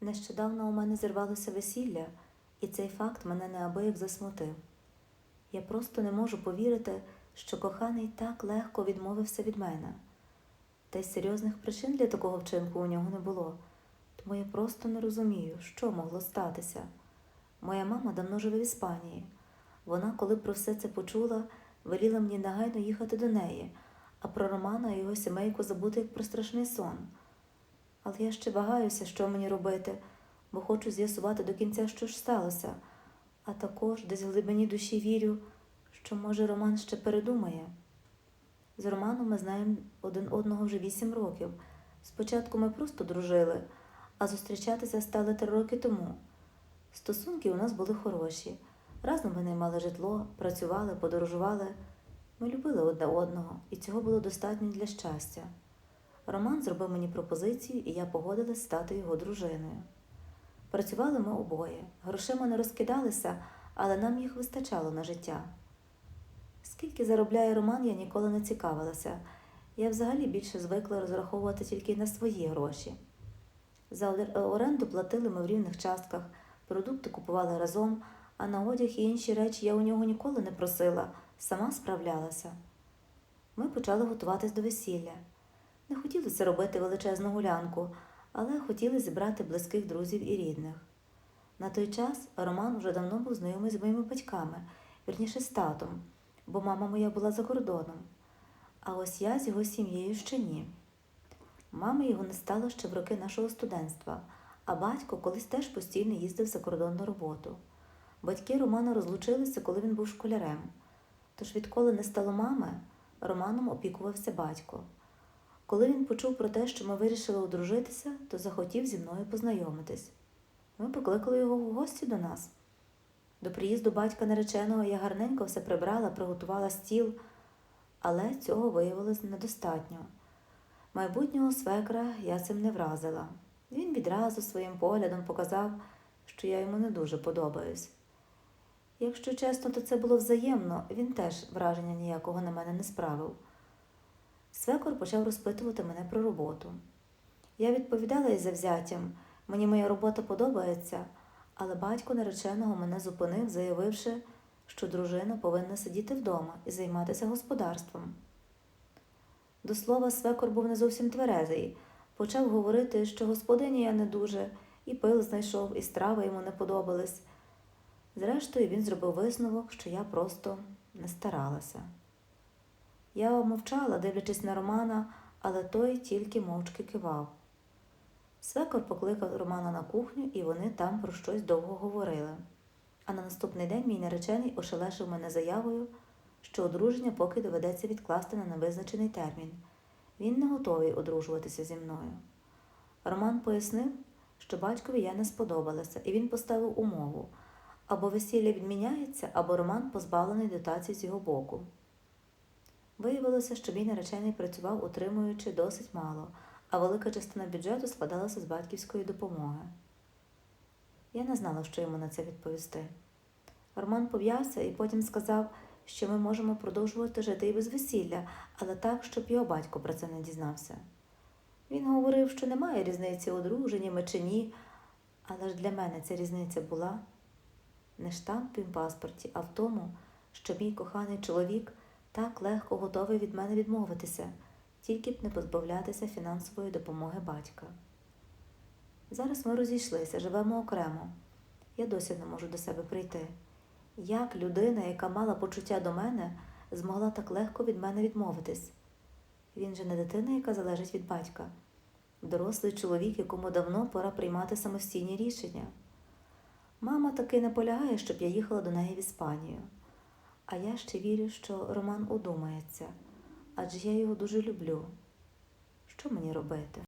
Нещодавно у мене зірвалося весілля, і цей факт мене неабияк засмутив. Я просто не можу повірити, що коханий так легко відмовився від мене. Та й серйозних причин для такого вчинку у нього не було, тому я просто не розумію, що могло статися. Моя мама давно живе в Іспанії. Вона, коли про все це почула, веліла мені негайно їхати до неї, а про Романа і його сімейку забути як про страшний сон. Але я ще вагаюся, що мені робити, бо хочу з'ясувати до кінця, що ж сталося, а також десь в глибині душі вірю, що, може, Роман ще передумає. З Романом ми знаємо один одного вже вісім років. Спочатку ми просто дружили, а зустрічатися стали три роки тому. Стосунки у нас були хороші. Разом ми наймали житло, працювали, подорожували. Ми любили одне одного, і цього було достатньо для щастя. Роман зробив мені пропозицію, і я погодилась стати його дружиною. Працювали ми обоє. Грошима не розкидалися, але нам їх вистачало на життя. Скільки заробляє Роман, я ніколи не цікавилася. Я взагалі більше звикла розраховувати тільки на свої гроші. За оренду платили ми в рівних частках, продукти купували разом, а на одяг і інші речі я у нього ніколи не просила, сама справлялася. Ми почали готуватись до весілля. Не хотілося робити величезну гулянку, але хотіли зібрати близьких друзів і рідних. На той час Роман вже давно був знайомий з моїми батьками, вірніше з татом, бо мама моя була за кордоном. А ось я з його сім'єю ще ні. Мами його не стало ще в роки нашого студентства, а батько колись теж постійно їздив за кордон на роботу. Батьки Романа розлучилися, коли він був школярем. Тож, відколи не стало мами, Романом опікувався батько. Коли він почув про те, що ми вирішили одружитися, то захотів зі мною познайомитись. Ми покликали його в гості до нас. До приїзду батька нареченого я гарненько все прибрала, приготувала стіл, але цього виявилось недостатньо. Майбутнього свекра я цим не вразила. Він відразу своїм поглядом показав, що я йому не дуже подобаюсь. Якщо чесно, то це було взаємно, він теж враження ніякого на мене не справив. Свекор почав розпитувати мене про роботу. Я відповідала із завзяттям, мені моя робота подобається, але батько нареченого мене зупинив, заявивши, що дружина повинна сидіти вдома і займатися господарством. До слова, свекор був не зовсім тверезий, почав говорити, що господині я не дуже, і пил знайшов, і страви йому не подобались. Зрештою, він зробив висновок, що я просто не старалася. Я мовчала, дивлячись на Романа, але той тільки мовчки кивав. Свекор покликав Романа на кухню, і вони там про щось довго говорили. А на наступний день мій наречений ошелешив мене заявою, що одруження поки доведеться відкласти на невизначений термін. Він не готовий одружуватися зі мною. Роман пояснив, що батькові я не сподобалася, і він поставив умову або весілля відміняється, або Роман позбавлений дотацій з його боку. Виявилося, що мій наречений працював, утримуючи досить мало, а велика частина бюджету складалася з батьківської допомоги. Я не знала, що йому на це відповісти. Роман пов'явся і потім сказав, що ми можемо продовжувати жити і без весілля, але так, щоб його батько про це не дізнався. Він говорив, що немає різниці одружені ми чи ні, але ж для мене ця різниця була не штамп в паспорті, а в тому, що мій коханий чоловік так легко готовий від мене відмовитися, тільки б не позбавлятися фінансової допомоги батька. Зараз ми розійшлися, живемо окремо. Я досі не можу до себе прийти. Як людина, яка мала почуття до мене, змогла так легко від мене відмовитись? Він же не дитина, яка залежить від батька, дорослий чоловік, якому давно пора приймати самостійні рішення. Мама таки наполягає, щоб я їхала до неї в Іспанію. А я ще вірю, що Роман одумається, адже я його дуже люблю. Що мені робити?